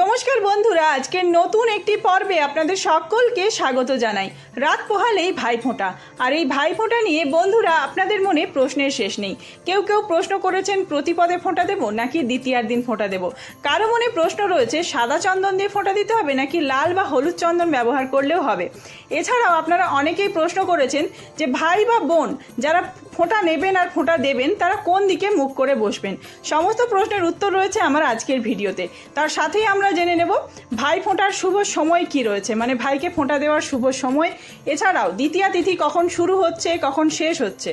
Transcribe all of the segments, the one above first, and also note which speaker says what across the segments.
Speaker 1: নমস্কার বন্ধুরা আজকের নতুন একটি পর্বে আপনাদের সকলকে স্বাগত জানাই। রাত পোহালেই ভাইফোঁটা আর এই ভাইফোঁটা নিয়ে বন্ধুরা, আপনাদের মনে প্রশ্নের শেষ নেই। কেউ কেউ প্রশ্ন করেছেন প্রতিপদে ফোঁটা দেবো নাকি দ্বিতীয়ার দিন ফোঁটা দেবো? কারও মনে প্রশ্ন রয়েছে, সাদা চন্দন দিয়ে ফোঁটা দিতে হবে নাকি লাল বা হলুদ চন্দন ব্যবহার করলেও হবে? এছাড়াও আপনারা অনেকেই প্রশ্ন করেছেন যে ভাই বা বোন, যারা ফোঁটা নেবেন আর ফোঁটা দেবেন, তারা কোন দিকে মুখ করে বসবেন? সমস্ত প্রশ্নের উত্তর রয়েছে আমার আজকের ভিডিওতে। তার সাথেই আমরা জেনে নেব, ভাই ফোঁটার শুভ সময় কি রয়েছে? মানে ভাইকে ফোঁটা দেওয়ার শুভ সময়। এছাড়াও, দ্বিতীয়া তিথি কখন শুরু হচ্ছে, কখন শেষ হচ্ছে?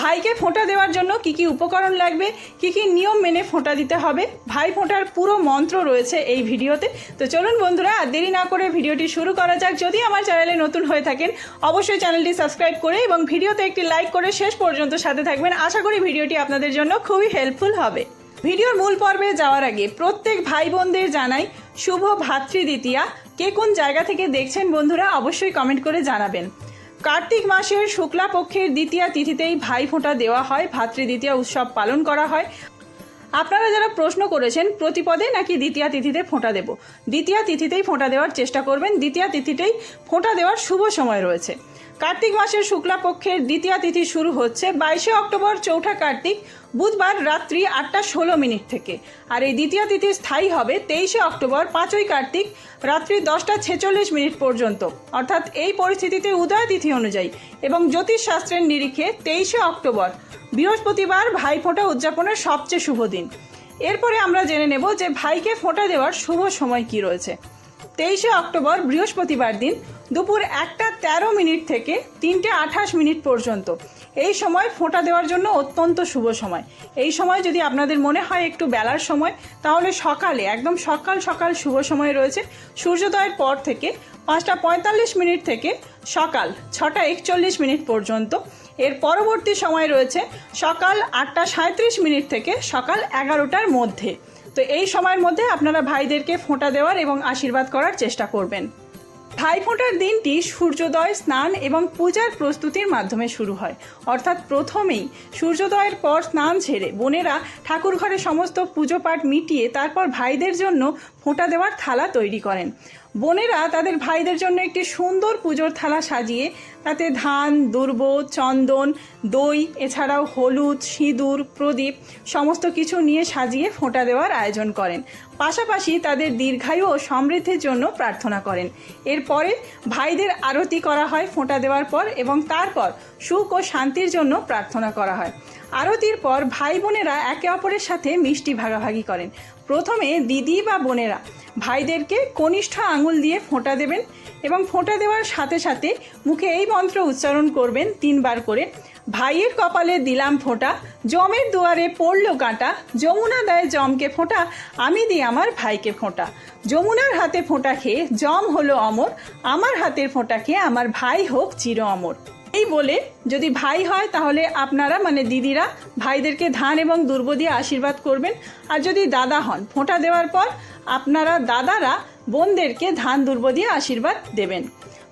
Speaker 1: ভাইকে ফোঁটা দেওয়ার জন্য কি কি উপকরণ লাগবে, কি কি নিয়ম মেনে ফোঁটা দিতে হবে? ভাই ফোঁটার পুরো মন্ত্র রয়েছে এই ভিডিওতে। তো চলুন বন্ধুরা, আর দেরি না করে ভিডিওটি শুরু করা যাক। যদি আমার চ্যানেলে নতুন হয়ে থাকেন, অবশ্যই চ্যানেলটি সাবস্ক্রাইব করে এবং ভিডিওতে একটি লাইক করে শেষ পর্যন্ত সাথে থাকবেন। আশা করি ভিডিওটি আপনাদের জন্য খুবই হেল্পফুল হবে। ভিডিওর মূল পর্বে যাওয়ার আগে প্রত্যেক ভাই বোনদের জানাই শুভ ভাতৃ দ্বিতীয়া কে কোন জায়গা থেকে দেখছেন বন্ধুরা, অবশ্যই কমেন্ট করে জানাবেন। কার্তিক মাসের শুক্লা পক্ষের দ্বিতীয়া তিথিতেই ভাই ফোঁটা দেওয়া হয়। ভাতৃদ্বিতীয়া উৎসব পালন করা হয়। আপনারা যারা প্রশ্ন করেছেন, প্রতিপদে নাকি দ্বিতীয়া তিথিতে ফোঁটা দেব? দ্বিতীয়া তিথিতেই ফোঁটা দেওয়ার চেষ্টা করবেন। দ্বিতীয়া তিথিতেই ফোঁটা দেওয়ার শুভ সময় রয়েছে। কার্তিক মাসের শুক্লা পক্ষের দ্বিতীয়া তিথি শুরু হচ্ছে বাইশে অক্টোবর, চৌঠা কার্তিক, বুধবার রাত্রি আটটা ষোলো মিনিট থেকে। আর এই দ্বিতীয় তিথি স্থায়ী হবে তেইশে অক্টোবর, পাঁচই কার্তিক, রাত্রি দশটা ছেচল্লিশ মিনিট পর্যন্ত। অর্থাৎ এই পরিস্থিতিতে উদয় তিথি অনুযায়ী এবং জ্যোতিষশাস্ত্রের নিরিখে তেইশে অক্টোবর বৃহস্পতিবার ভাইফোঁটা উদযাপনের সবচেয়ে শুভ দিন। এরপরে আমরা জেনে নেব যে ভাইকে ফোঁটা দেওয়ার শুভ সময় কি রয়েছে। তেইশে অক্টোবর বৃহস্পতিবার দিন দুপুর একটা তেরো মিনিট থেকে তিনটে আঠাশ মিনিট পর্যন্ত। এই সময় ফোঁটা দেওয়ার জন্য অত্যন্ত শুভ সময়। এই সময় যদি আপনাদের মনে হয় একটু বেলার সময়, তাহলে সকালে, একদম সকাল সকাল শুভ সময় রয়েছে। সূর্যোদয়ের পর থেকে পাঁচটা পঁয়তাল্লিশ মিনিট থেকে সকাল ছটা একচল্লিশ মিনিট পর্যন্ত। এর পরবর্তী সময় রয়েছে সকাল আটটা সাঁত্রিশ মিনিট থেকে সকাল এগারোটার মধ্যে। তো এই সময়ের মধ্যে আপনারা ভাইদেরকে ফোঁটা দেওয়ার এবং আশীর্বাদ করার চেষ্টা করবেন। ভাইফোঁটার দিনটি সূর্যোদয়, স্নান এবং পূজার প্রস্তুতির মাধ্যমে শুরু হয়। অর্থাৎ প্রথমেই সূর্যোদয়ের পর স্নান ছেড়ে বোনেরা ঠাকুর ঘরে সমস্ত পুজো পাঠ মিটিয়ে তারপর ভাইদের জন্য ফোঁটা দেওয়ার থালা তৈরি করেন। বোনেরা তাদের ভাইদের জন্য একটি সুন্দর পুজোর থালা সাজিয়ে তাতে ধান, দুর্ব, চন্দন, দই, এছাড়াও হলুদ, সিঁদুর, প্রদীপ সমস্ত কিছু নিয়ে সাজিয়ে ফোঁটা দেওয়ার আয়োজন করেন। পাশাপাশি তাদের দীর্ঘায়ু ও সমৃদ্ধির জন্য প্রার্থনা করেন। এরপরে ভাইদের আরতি করা হয়, ফোঁটা দেওয়ার পর এবং তারপর সুখ ও শান্তির জন্য প্রার্থনা করা হয়। আরতির পর ভাই বোনেরা একে অপরের সাথে মিষ্টি ভাগাভাগি করেন। প্রথমে দিদি বা বোনেরা ভাইদেরকে কনিষ্ঠ আঙুল দিয়ে ফোঁটা দেবেন এবং ফোঁটা দেওয়ার সাথে সাথে মুখে এই মন্ত্র উচ্চারণ করবেন তিনবার করে। ভাইয়ের কপালে দিলাম ফোঁটা, জমের দুয়ারে পড়ল কাঁটা, যমুনা দেয় জমকে ফোঁটা, আমি দিই আমার ভাইকে ফোঁটা। যমুনার হাতে ফোঁটা খেয়ে জম হলো অমর, আমার হাতের ফোঁটা খেয়ে আমার ভাই হোক চির অমর। এই বলে যদি ভাই হয় তাহলে আপনারা মানে দিদিরা, ভাইদেরকে ধান এবং দুর্ব দিয়ে আশীর্বাদ করবেন। আর যদি দাদা হন, ফোঁটা দেওয়ার পর আপনারা দাদারা বোনদেরকে ধান দুর্ব দিয়ে আশীর্বাদ দেবেন।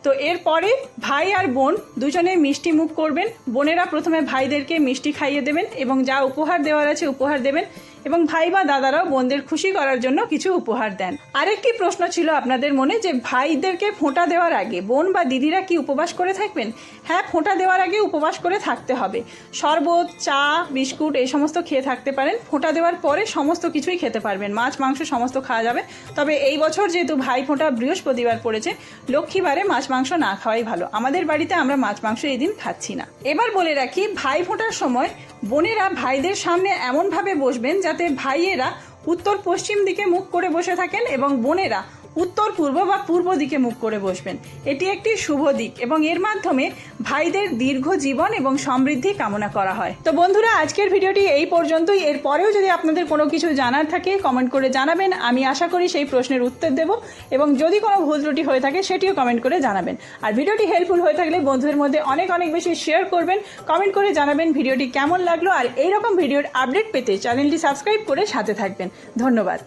Speaker 1: তো এরপরে ভাই আর বোন দুজনে মিষ্টি মুখ করবেন। বোনেরা প্রথমে ভাইদেরকে মিষ্টি খাইয়ে দেবেন এবং যা উপহার দেওয়ার আছে উপহার দেবেন। এবং ভাই বা দাদারাও বোনদের খুশি করার জন্য কিছু উপহার দেন। আরেকটি প্রশ্ন ছিল আপনাদের মনে যে, ভাইদেরকে ফোঁটা দেওয়ার আগে বোন বা দিদিরা কি উপবাস করে থাকবেন? হ্যাঁ ফোঁটা দেওয়ার আগে উপবাস করে থাকতে হবে। শরবত, চা, বিস্কুট এই সমস্ত খেয়ে থাকতে পারেন। ফোঁটা দেওয়ার পরে সমস্ত কিছুই খেতে পারবেন। মাছ, মাংস সমস্ত খাওয়া যাবে। তবে এই বছর যেহেতু ভাই ফোঁটা বৃহস্পতিবার পড়েছে, লক্ষ্মীবারে মাছ, মাংস না খাওয়াই ভালো। আমাদের বাড়িতে আমরা মাছ, মাংস এই দিন খাচ্ছি না। এবার বলে রাখি, ভাই ফোঁটার সময় বোনেরা ভাইদের সামনে এমনভাবে বসবেন যাতে ভাইয়েরা উত্তর পশ্চিম দিকে মুখ করে বসে থাকেন এবং বোনেরা উত্তর পূর্ব বা পূর্ব দিকে মুখ করে বসবেন। এটি একটি শুভ দিক এবং এর মাধ্যমে ভাইদের দীর্ঘ জীবন এবং সমৃদ্ধি কামনা করা হয়। তো বন্ধুরা, আজকের ভিডিওটি এই পর্যন্তই। এর পরেও যদি আপনাদের কোনো কিছু জানার থাকে কমেন্ট করে জানাবেন। আমি আশা করি সেই প্রশ্নের উত্তর দেব এবং যদি কোনো ভুল ত্রুটি হয়ে থাকে, সেটিও কমেন্ট করে জানাবেন। আর ভিডিওটি হেল্পফুল হয়ে থাকলে বন্ধুদের মধ্যে অনেক অনেক বেশি শেয়ার করবেন কমেন্ট করে জানাবেন ভিডিওটি কেমন লাগল। আর এইরকম ভিডিওর আপডেট পেতে চ্যানেলটি সাবস্ক্রাইব করে সাথে থাকবেন। ধন্যবাদ।